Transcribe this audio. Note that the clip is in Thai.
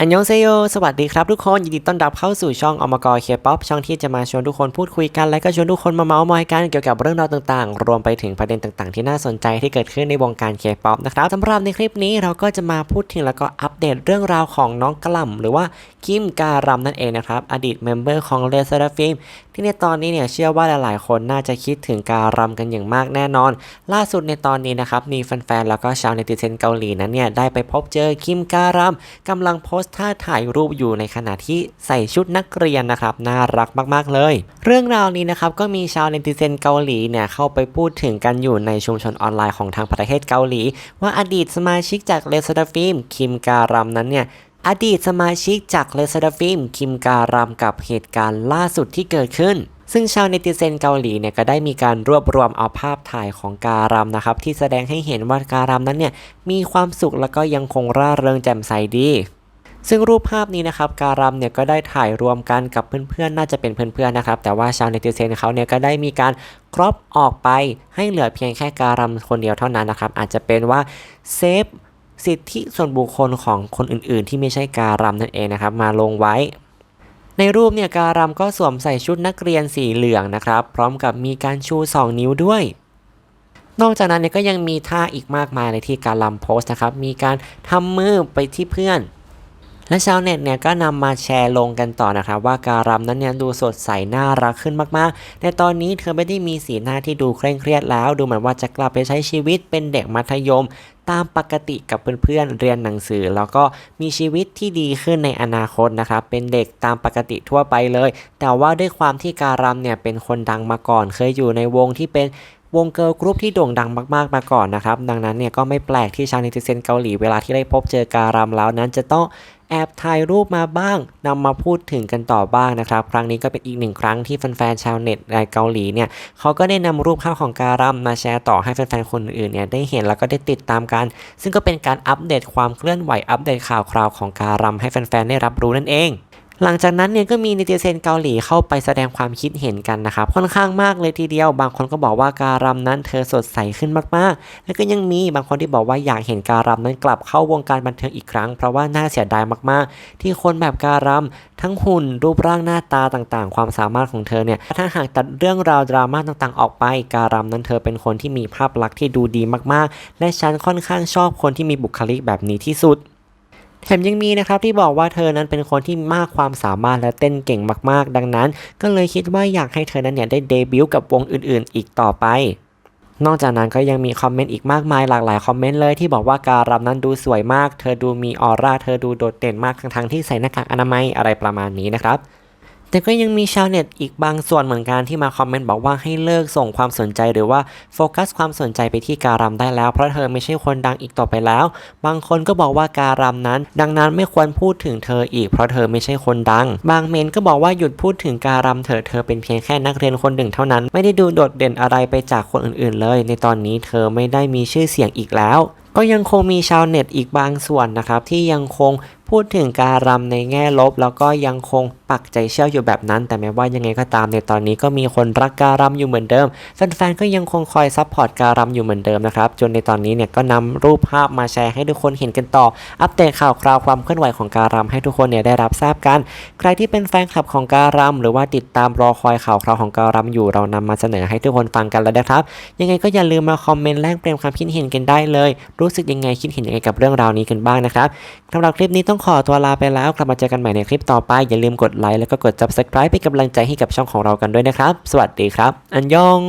อันยองเซโย สวัสดีครับทุกคน ยินดีต้อนรับเข้าสู่ช่องอมกรเคป๊อปช่องที่จะมาชวนทุกคนพูดคุยกัน และก็ชวนทุกคนมาเมาส์มอยกันเกี่ยวกับเรื่องราวต่างๆ รวมไปถึงประเด็นต่างๆ ที่น่าสนใจที่เกิดขึ้นในวงการเคป๊อปนะครับสำหรับในคลิปนี้เราก็จะมาพูดถึงแล้วก็อัปเดตเรื่องราวของน้องกล่ำหรือว่าคิมการัมนั่นเองนะครับ อดีตเมมเบอร์ของเลเซอร์ฟิล์มที่ในตอนนี้เนี่ยเชื่อว่าหลายๆ คนน่าจะคิดถึงการัมกันอย่างมากแน่นอน ล่าสุดในตอนนี้นะครับมีแฟนๆแล้วก็ชาวเนติเซนเกาหลีนั้นเนี่ยได้ไปพบเจอคิมการัมกำลังโพสต์ท่าถ่ายรูปอยู่ในขณะที่ใส่ชุดนักเรียนนะครับ น่ารักมากๆเลย เรื่องราวนี้นะครับก็มีชาวเนติเซนเกาหลีเนี่ยเข้าไปพูดถึงกันอยู่ในชุมชนออนไลน์ของทางประเทศเกาหลี ว่าอดีตสมาชิกจากเลสเดาฟิล์มคิมการัมนั้นเนี่ยอดีตสมาชิกจากเลสเดาฟิล์มคิมการัมกับเหตุการณ์ล่าสุดที่เกิดขึ้นซึ่งชาวเนติเซนเกาหลีเนี่ยก็ได้มีการรวบรวมเอาภาพถ่ายของการัมนะครับ ที่แสดงให้เห็นว่าการัมนั้นเนี่ยมีความสุขแล้วก็ยังคงร่าเริงแจ่มใสดี ซึ่งรูปภาพนี้นะครับการัมเนี่ยก็ได้ถ่ายรวมกันกับเพื่อนๆ น่าจะเป็นเพื่อนๆนะครับ แต่ว่าชาวเนติเซนเขาเนี่ยก็ได้มีการครอปออกไปให้เหลือเพียงแค่การัมคนเดียวเท่านั้นนะครับ อาจจะเป็นว่าเซฟสิทธิส่วนบุคคลของคนอื่นๆ ที่ไม่ใช่การัมนั่นเองนะครับ มาลงไว้ ในรูปเนี่ยการัมก็สวมใส่ชุดนักเรียนสีเหลืองนะครับ พร้อมกับมีการชู 2 นิ้วด้วยนอกจากนั้นเนี่ยก็ยังมีท่าอีกมากมายเลยที่การัมโพสต์นะครับ มีการทำมือไปที่เพื่อน และชาวเน็ตเนี่ยก็นำมาแชร์ลงกันต่อนะครับ ว่าการัมนั้นเนี่ยดูสดใสน่ารักขึ้นมากๆ ในตอนนี้เธอไม่ได้มีสีหน้าที่ดูเคร่งเครียดแล้ว ดูเหมือนว่าจะกลับไปใช้ชีวิตเป็นเด็กมัธยม ตามปกติกับเพื่อนๆเรียนหนังสือ แล้วก็มีชีวิตที่ดีขึ้นในอนาคตนะครับ เป็นเด็กตามปกติทั่วไปเลย แต่ว่าด้วยความที่การัมเนี่ยเป็นคนดังมาก่อน เคยอยู่ในวงที่เป็น วงเกิร์ลกรุ๊ปที่โด่งดังมากๆมาก่อนนะครับ ดังนั้นเนี่ยก็ไม่แปลกที่ชาวเนติเซนเกาหลีเวลาที่ได้พบเจอการัมแล้วนั้นจะต้องแอบถ่ายรูปมาบ้างนำมาพูดถึงกันต่อบ้างนะครับ ครั้งนี้ก็เป็นอีกหนึ่งครั้งที่แฟนๆชาวเน็ตในเกาหลีเนี่ยเขาก็ได้นำรูปภาพของการัมมาแชร์ต่อให้แฟนๆคนอื่นเนี่ยได้เห็นแล้วก็ได้ติดตามกัน ซึ่งก็เป็นการอัปเดตความเคลื่อนไหวอัปเดตข่าวคราวของการัมให้แฟนๆได้รับรู้นั่นเอง หลังจากนั้นเนี่ยก็มีนิติเซนเกาหลีเข้าไปแสดงความคิดเห็นกันนะครับค่อนข้างมากเลยทีเดียว บางคนก็บอกว่าการัมนั้นเธอสดใสขึ้นมากๆ แล้วก็ยังมีบางคนที่บอกว่าอยากเห็นการัมนั้นกลับเข้าวงการบันเทิงอีกครั้ง เพราะว่าน่าเสียดายมากๆ ที่คนแบบการัมทั้งหุ่นรูปร่างหน้าตาต่างๆ ความสามารถของเธอเนี่ยถ้าหากตัดเรื่องราวดราม่าต่างๆ ออกไป การัมนั้นเธอเป็นคนที่มีภาพลักษณ์ที่ดูดีมากๆ และฉันค่อนข้างชอบคนที่มีบุคลิกแบบนี้ที่สุด แถมยังมีนะครับที่บอกว่าเธอนั้นเป็นคนที่มากความสามารถและเต้นเก่งมากๆ ดังนั้น ก็เลยคิดว่าอยากให้เธอนั้นเนี่ยได้เดบิวต์กับวงอื่นๆ อีกต่อไปนอกจากนั้นก็ยังมีคอมเมนต์อีกมากมายหลากหลายคอมเมนต์เลยที่บอกว่าการรับนั้นดูสวยมาก เธอดูมีออร่า เธอดูโดดเด่นมากทั้งๆที่ใส่หน้ากากอนามัยอะไรประมาณนี้นะครับ แต่ก็ยังมีชาวเน็ตอีกบางส่วนเหมือนกันที่มาคอมเมนต์บอกว่าให้เลิกส่งความสนใจหรือว่าโฟกัสความสนใจไปที่การัมได้แล้วเพราะเธอไม่ใช่คนดังอีกต่อไปแล้ว บางคนก็บอกว่าการัมนั้น ดังนั้นไม่ควรพูดถึงเธออีกเพราะเธอไม่ใช่คนดัง บางเมนก็บอกว่าหยุดพูดถึงการัมเถอเธอเป็นเพียงแค่นักเรียนคนหนึ่งเท่านั้น ไม่ได้ดูโดดเด่นอะไรไปจากคนอื่นๆ เลย ในตอนนี้เธอไม่ได้มีชื่อเสียงอีกแล้วก็ยังคงมีชาวเน็ตอีกบางส่วนนะครับที่ยังคง พูดถึงการรำในแง่ลบ แล้วก็ยังคงปักใจเชื่ออยู่แบบนั้น แต่แม้ว่ายังไงก็ตามในตอนนี้ก็มีคนรักการรำอยู่เหมือนเดิมแฟนๆก็ยังคงคอยซัพพอร์ตการรำอยู่เหมือนเดิมนะครับจนในตอนนี้เนี่ยก็นำรูปภาพมาแชร์ให้ทุกคนเห็นกันต่อ อัปเดตข่าวคราวความเคลื่อนไหวของการรำให้ทุกคนเนี่ยได้รับทราบกัน ใครที่เป็นแฟนคลับของการรำหรือว่าติดตามรอคอยข่าวคราวของการรำอยู่เรานำมาเสนอให้ทุกคนฟังกันแล้วนะครับ ยังไงก็อย่าลืมมาคอมเมนต์แลกเปลี่ยนความคิดเห็นกันได้เลย รู้สึกยังไงคิดเห็นยังไงกับเรื่องราวนี้กันบ้างนะครับสำหรับคลิปนี้ต้องขอตัวลาไปแล้วกลับมาเจอกันใหม่ในคลิปต่อไป อย่าลืมกดไลค์แล้วก็กด subscribe เป็นกำลังใจให้กับช่องของเรากันด้วยนะครับ สวัสดีครับ อันยอง